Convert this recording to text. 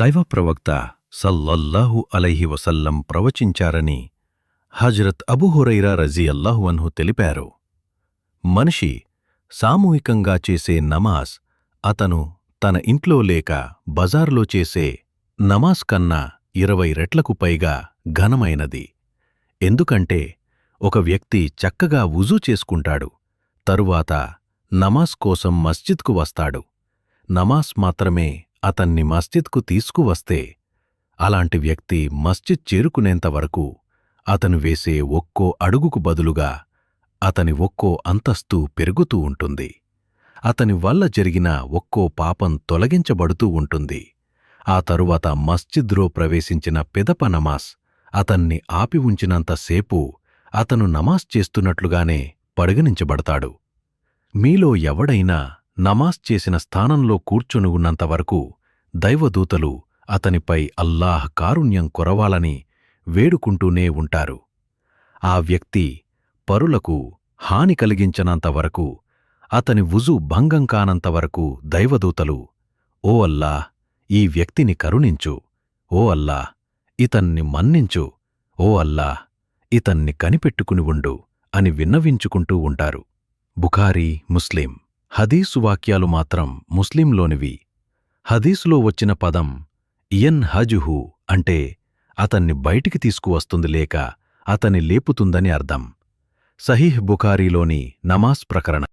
దైవప్రవక్త సల్లల్లాహు అలైహి వసల్లం ప్రవచించారని హజరత్ అబుహురైరా రజీ అల్లాహు అన్హు తెలిపారు. మనిషి సామూహికంగా చేసే నమాజ్ అతను తన ఇంట్లో లేక బజార్లో చేసే నమాజ్ కన్నా ఇరవై రెట్లకు పైగా ఘనమైనది. ఎందుకంటే ఒక వ్యక్తి చక్కగా వుజూ చేసుకుంటాడు తరువాత నమాజ్ కోసం మస్జిద్కు వస్తాడు. నమాజ్ మాత్రమే అతన్ని మస్జిద్కు తీసుకువస్తే అలాంటి వ్యక్తి మస్జిద్ చేరుకునేంత వరకు అతను వేసే ఒక్కో అడుగుకు బదులుగా అతని ఒక్కో అంతస్తు పెరుగుతూ ఉంటుంది. అతని వల్ల జరిగిన ఒక్కో పాపం తొలగించబడుతూ ఉంటుంది. ఆ తరువాత మస్జిద్లో ప్రవేశించిన పెదప నమాజ్ అతన్ని ఆపి ఉంచినంతసేపు అతను నమాజ్ చేస్తున్నట్లుగానే పరిగణించబడతాడు. మీలో ఎవడైనా నమాజ్ చేసిన స్థానంలో కూర్చొని ఉన్నంతవరకు దైవదూతలు అతనిపై అల్లాహ్ కారుణ్యం కొరవాలని వేడుకుంటూనే ఉంటారు. ఆ వ్యక్తి పరులకు హాని కలిగించనంతవరకు అతని వుజు భంగం కానంతవరకు దైవదూతలు ఓ అల్లా ఈ వ్యక్తిని కరుణించు. ఓ అల్లా ఇతన్ని మన్నించు. ఓ అల్లా ఇతన్ని కనిపెట్టుకుని ఉండు అని విన్నవించుకుంటూ ఉంటారు. బుఖారీ ముస్లిం హదీసు వాక్యాలు మాత్రం ముస్లింలోనివి. హదీసులో వచ్చిన పదం ఇయన్ హజుహు అంటే అతన్ని బయటికి తీసుకువస్తుంది లేక అతని లేపుతుందని అర్థం. సహీహ్ బుఖారీలోని నమాజ్ ప్రకరణ.